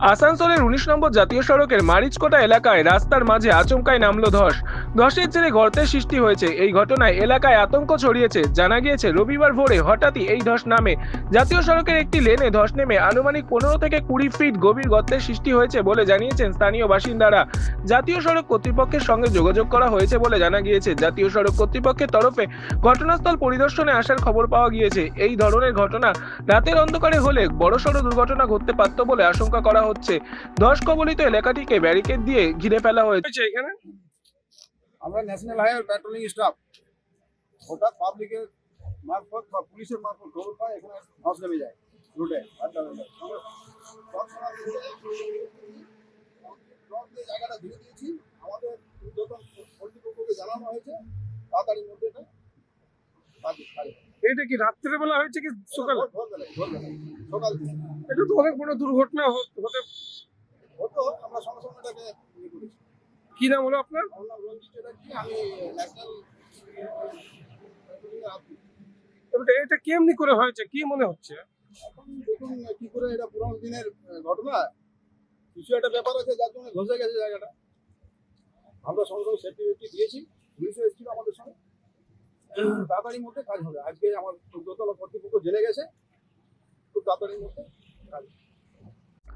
আসানসোলের উনিশ নম্বর জাতীয় সড়কের মারিচকোটা এলাকায় রাস্তার মাঝে আচমকায় নামলো ধস। ধসের জেরে গর্তের সৃষ্টি হয়েছে। এই ঘটনায় এলাকায় আতঙ্ক ছড়িয়েছে। জানা গিয়েছে, রবিবার ভোরে হঠাৎই এই ধস নামে। জাতীয় সড়কের একটি লেনে ধস নেমে আনুমানিক পনেরো থেকে কুড়ি ফিট গভীর গর্তের সৃষ্টি হয়েছে বলে জানিয়েছেন স্থানীয় বাসিন্দারা। জাতীয় সড়ক কর্তৃপক্ষের সঙ্গে যোগাযোগ করা হয়েছে বলে জানা গিয়েছে। জাতীয় সড়ক কর্তৃপক্ষের তরফে ঘটনাস্থল পরিদর্শনে আসার খবর পাওয়া গিয়েছে। এই ধরনের ঘটনা রাতের অন্ধকারে হলে বড়সড় দুর্ঘটনা ঘটতে পারত বলে আশঙ্কা করা হচ্ছে। ধস কবলিত এলাকাটিকে ব্যারিকেড দিয়ে ঘিরে ফেলা হয়েছে এখানে? আমরা ন্যাশনাল হাইওয়ে পেট্রোলিং স্টাফ হঠাৎ পাবলিকের মারফত বা পুলিশের মারফত খবর পায় এখানে ধস নেমে যায় আড্ডা দিয়ে। জায়গাটা ধুয়ে দিয়েছি আমাদের কর্তৃপক্ষকে জানানো হয়েছে তাড়াতাড়ির মধ্যে এটা এটা কি রাত্রের বেলা হয়েছে কি সকালে? সকাল এটা তো অনেক বড় দুর্ঘটনা হতে হতো আমরা সঙ্গে সঙ্গে এটাকে ইয়ে করেছি। কি নাম হলো আপনার? এটা কেমনি করে হয়েছে? কি মনে হচ্ছে? দেখুন করে এটা দিনের ঘটনা? কিছু একটা ব্যাপার আছে, যার জন্য গেছে জায়গাটা। আমরা সঙ্গে সঙ্গে সেফটি ফেফটি দিয়েছি আমাদের সঙ্গে। তাড়াতাড়ির মধ্যে কাজ হবে। আজকে আমার চোদ্দতলা কর্তৃপক্ষ জেনে গেছে। খুব তাড়াতাড়ির মধ্যে কাজ।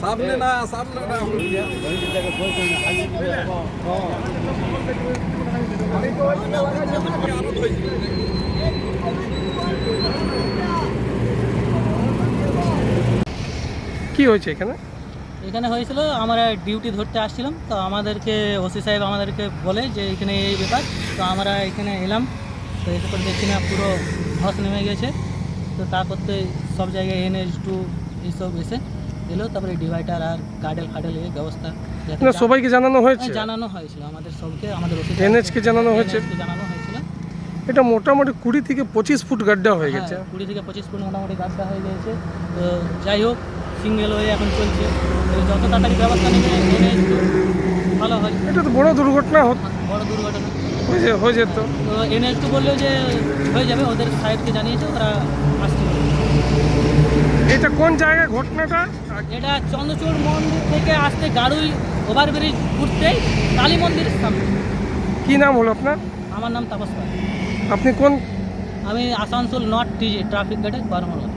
সামনে না সামনে না কি হয়েছে এখানে? এখানে হয়েছিল আমরা ডিউটি ধরতে আসছিলাম তো আমাদেরকে ওসি সাহেব আমাদেরকে বলে যে এখানে এই ব্যাপার তো আমরা এখানে এলাম তো এসে করে দেখছি না পুরো ধস নেমে গেছে তো তা করতে সব জায়গায় এনএইচ টু এইসব এসে এলো তারপরে ডিভাইডার আর গার্ডেল ফাডেল এই ব্যবস্থা না সবাইকে জানানো হয়েছে? হ্যাঁ, জানানো হয়েছিল আমাদের সবকে আমাদের ওসি NH কে জানানো হয়েছে? জানানো হয়েছিল। এটা মোটামুটি কুড়ি থেকে পঁচিশ ফুট গাড্ডা হয়ে গেছে। হ্যাঁ, কুড়ি থেকে পঁচিশ ফুট মোটামুটি গাড্ডা হয়ে গেছে তো যাই হোক সিঙ্গেল হয়ে এখন চলছে। যত তাড়াতাড়ি ব্যবস্থা নেবে একটু ভালো হয়। এটা তো বড় দুর্ঘটনা হতো বড় দুর্ঘটনা। হয়ে হয়ে যেত। তো বললেও যে হয়ে যাবে ওদের জানিয়েছে ওরা আসছে এটা কোন জায়গায় ঘটনাটা? এটা চন্দ্রচূড় মন্দির থেকে আসতে গাড়ুই ওভারব্রিজ ঘুরতেই কালী মন্দিরের সামনে। কি নাম হলো আপনার? আমার নাম তাপস আপনি কোন আমি আসানসোল নর্থ টিজি ট্রাফিক গার্ডে বারমলা